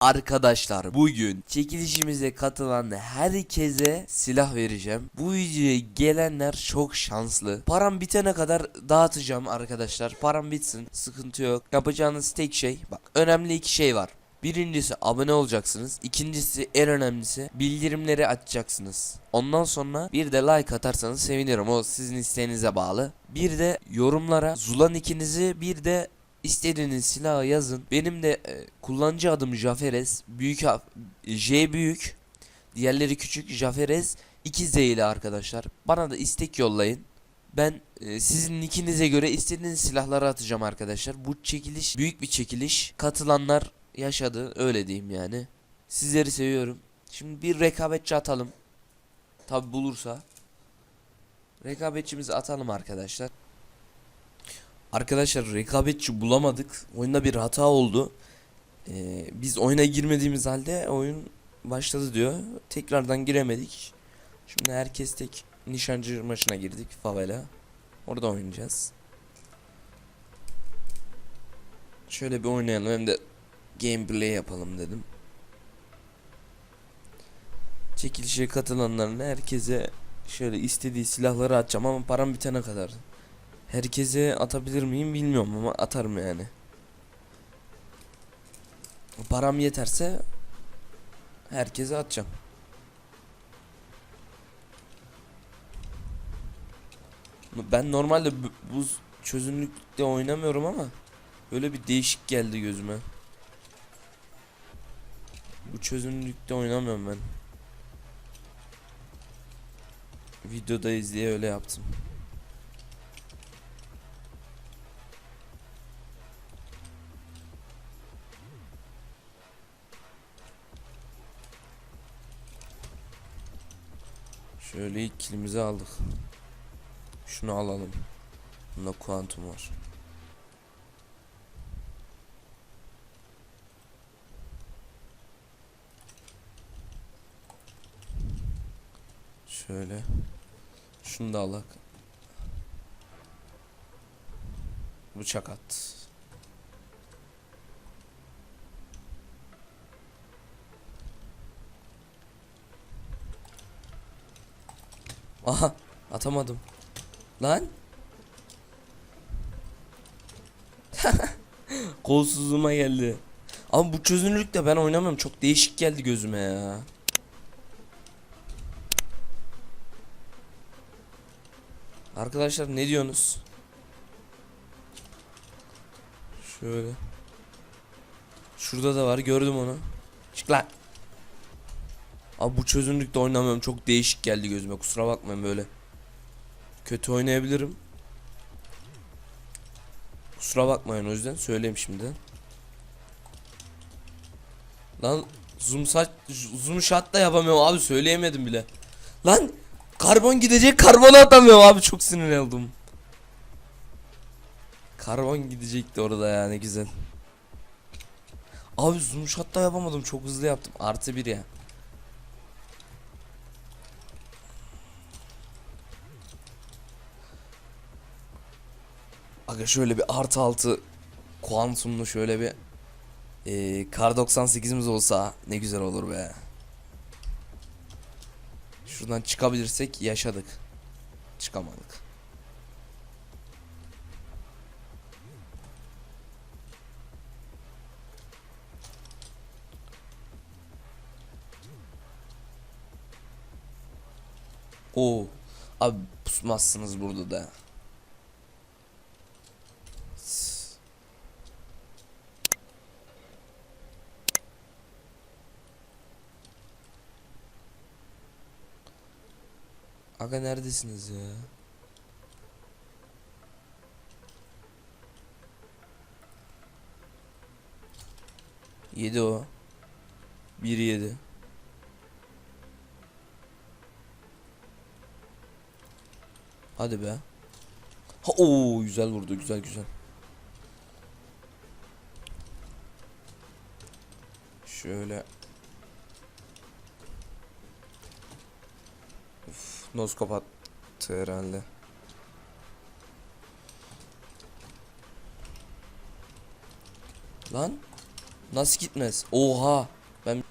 Arkadaşlar bugün çekilişimize katılan herkese silah vereceğim. Bu videoya gelenler çok şanslı. Param bitene kadar dağıtacağım arkadaşlar. Param bitsin sıkıntı yok. Yapacağınız tek şey bak önemli iki şey var. Birincisi abone olacaksınız. İkincisi en önemlisi bildirimleri açacaksınız. Ondan sonra bir de like atarsanız sevinirim. O sizin isteğinize bağlı. Bir de yorumlara Zulan ikinizi bir de istediğiniz silahı yazın. Benim de e, kullanıcı adım Jaferez. Büyük J büyük. Diğerleri küçük Jaferez 2Z ile arkadaşlar. Bana da istek yollayın. Ben e, sizin ikinize göre istediğiniz silahları atacağım arkadaşlar. Bu çekiliş büyük bir çekiliş. Katılanlar yaşadı öyle diyeyim yani. Sizleri seviyorum. Şimdi bir rekabetçi atalım. Tabi bulursa. Rekabetçimizi atalım arkadaşlar. Arkadaşlar rekabetçi bulamadık. Oyunda bir hata oldu. Ee, biz oyuna girmediğimiz halde oyun başladı diyor. Tekrardan giremedik. Şimdi herkes tek nişancı maçına girdik favela. Orada oynayacağız. Şöyle bir oynayalım hem de gameplay yapalım dedim. Çekilişe katılanların herkese şöyle istediği silahları atacağım ama param bitene kadar. Herkese atabilir miyim bilmiyorum ama atarım yani. Param yeterse herkese atacağım. Ben normalde bu bu çözünürlükte oynamıyorum ama böyle bir değişik geldi gözüme. Bu çözünürlükte oynamıyorum ben. Videodayız diye öyle yaptım. Şöyle ilk kilimizi aldık. Şunu alalım. Bunda kuantum var. Şöyle. Şunu da alak. Bıçak at. Aha atamadım. Lan. Kolsuzluğuma geldi. Ama bu çözünürlükte ben oynamıyorum. Çok değişik geldi gözüme ya. Arkadaşlar ne diyorsunuz? Şöyle. Şurada da var gördüm onu. Çık lan. Abi bu çözünürlükte oynamıyorum. Çok değişik geldi gözüme. Kusura bakmayın böyle. Kötü oynayabilirim. Kusura bakmayın o yüzden söyleyeyim şimdiden. Lan zoom saç zoom shot da yapamıyorum abi söyleyemedim bile. Lan karbon gidecek karbonu atamıyorum abi çok sinir oldum. Karbon gidecekti orada ya ne güzel. Abi zoom shot da yapamadım çok hızlı yaptım artı bir ya. Aga şöyle bir artı altı kuantumlu şöyle bir e, kar 98'imiz olsa ne güzel olur be. Şuradan çıkabilirsek yaşadık. Çıkamadık. Oo. Abi pusmazsınız burada da. Aga neredesiniz ya? Yedi o. Bir yedi. Hadi be. Ha o güzel vurdu güzel güzel. Şöyle. Noskop attı herhalde. Lan. Nasıl gitmez? Oha. Ben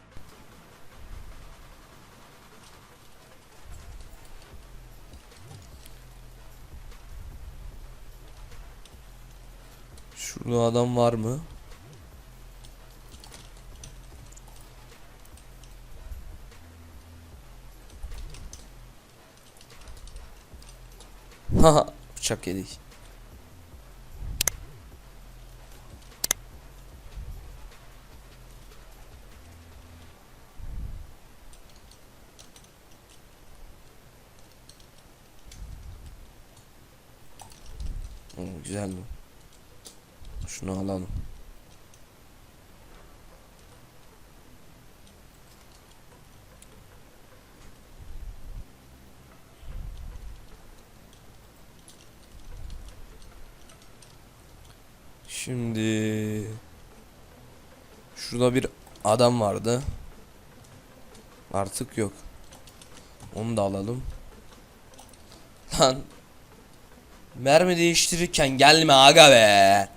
Şurada adam var mı? Haha bıçak yedik. Oo, güzel bu. Şunu alalım. Şimdi şurada bir adam vardı. Artık yok. Onu da alalım. Lan mermi değiştirirken gelme aga be.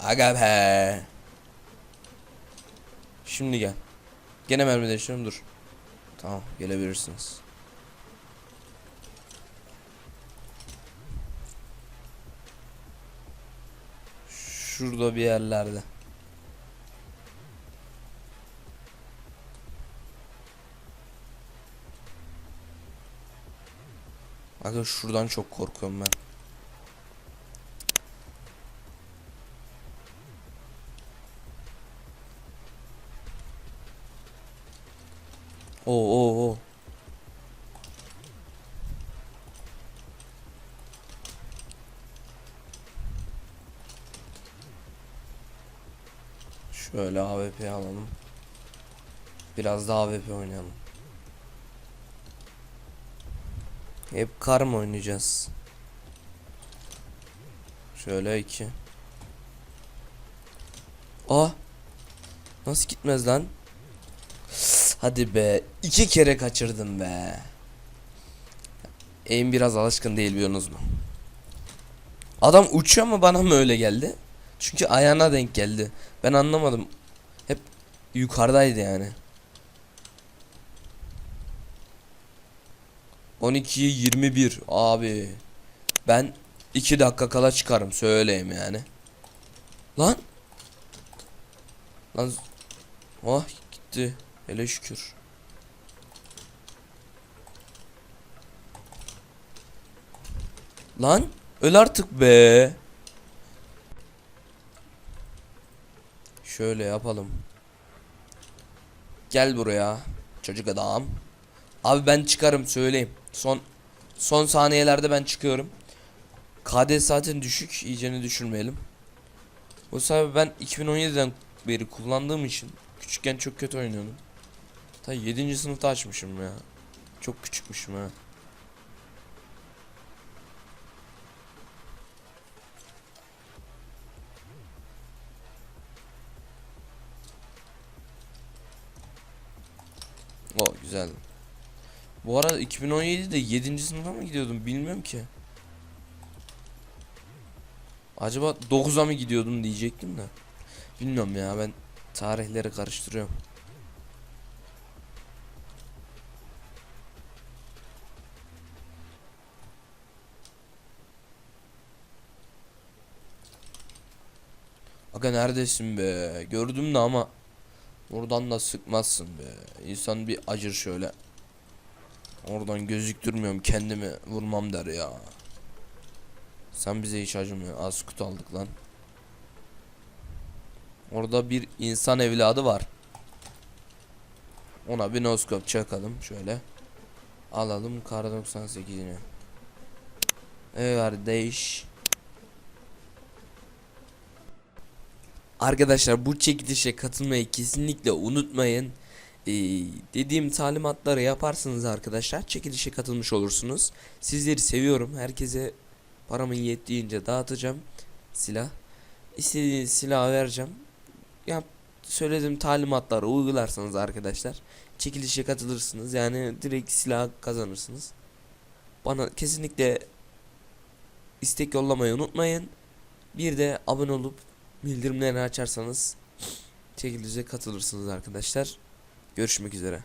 Aga be. Şimdi gel. Gene mermi değiştiriyorum dur. Tamam gelebilirsiniz. Şurada bir yerlerde. Aga şuradan çok korkuyorum ben. Oo oo oo. Şöyle AWP alalım. Biraz daha AWP oynayalım. Hep kar mı oynayacağız? Şöyle iki. Ah! Nasıl gitmez lan? Hadi be. iki kere kaçırdım be. Aim biraz alışkın değil biliyorsunuz mu? Adam uçuyor mu bana mı öyle geldi? Çünkü ayağına denk geldi. Ben anlamadım. Hep yukarıdaydı yani. 12'ye 21 abi. Ben 2 dakika kala çıkarım söyleyeyim yani. Lan. Lan. Oh gitti. Hele şükür. Lan öl artık be. Şöyle yapalım. Gel buraya çocuk adam. Abi ben çıkarım söyleyeyim. Son son saniyelerde ben çıkıyorum. KD zaten düşük, iyicene düşürmeyelim. O sebeple ben 2017'den beri kullandığım için küçükken çok kötü oynuyordum. Ta 7. sınıfta açmışım ya. Çok küçükmüşüm ha. O güzel. Bu arada 2017'de 7. sınıfa mı gidiyordum bilmiyorum ki. Acaba 9'a mı gidiyordum diyecektim de. Bilmiyorum ya ben tarihleri karıştırıyorum. Aga neredesin be? Gördüm de ama Oradan da sıkmazsın be. İnsan bir acır şöyle. Oradan gözüktürmüyorum kendimi vurmam der ya. Sen bize hiç acımıyor. Az kutu aldık lan. Orada bir insan evladı var. Ona bir noskop çakalım şöyle. Alalım kar 98'ini. Evet değiş. Arkadaşlar bu çekilişe katılmayı kesinlikle unutmayın. Ee, dediğim talimatları yaparsınız arkadaşlar. Çekilişe katılmış olursunuz. Sizleri seviyorum. Herkese paramın yettiğince dağıtacağım. Silah. İstediğiniz silahı vereceğim. Ya söylediğim talimatları uygularsanız arkadaşlar çekilişe katılırsınız. Yani direkt silah kazanırsınız. Bana kesinlikle istek yollamayı unutmayın. Bir de abone olup bildirimleri açarsanız çekilişe katılırsınız arkadaşlar. Görüşmek üzere.